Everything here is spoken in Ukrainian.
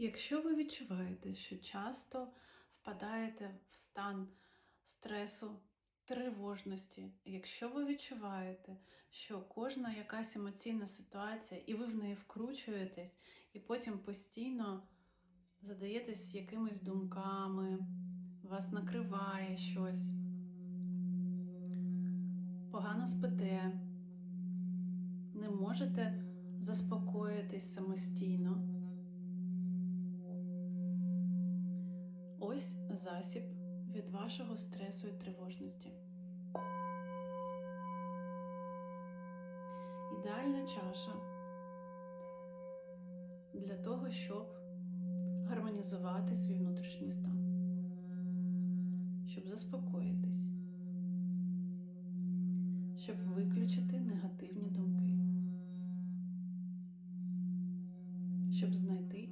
Якщо ви відчуваєте, що часто впадаєте в стан стресу, тривожності, якщо ви відчуваєте, що кожна якась емоційна ситуація, і ви в неї вкручуєтесь, і потім постійно задаєтесь якимись думками, вас накриває щось, погано спите, не можете заспокоїтись самостійно. Засіб від вашого стресу і тривожності. Ідеальна чаша для того, щоб гармонізувати свій внутрішній стан, щоб заспокоїтись, щоб виключити негативні думки, щоб знайти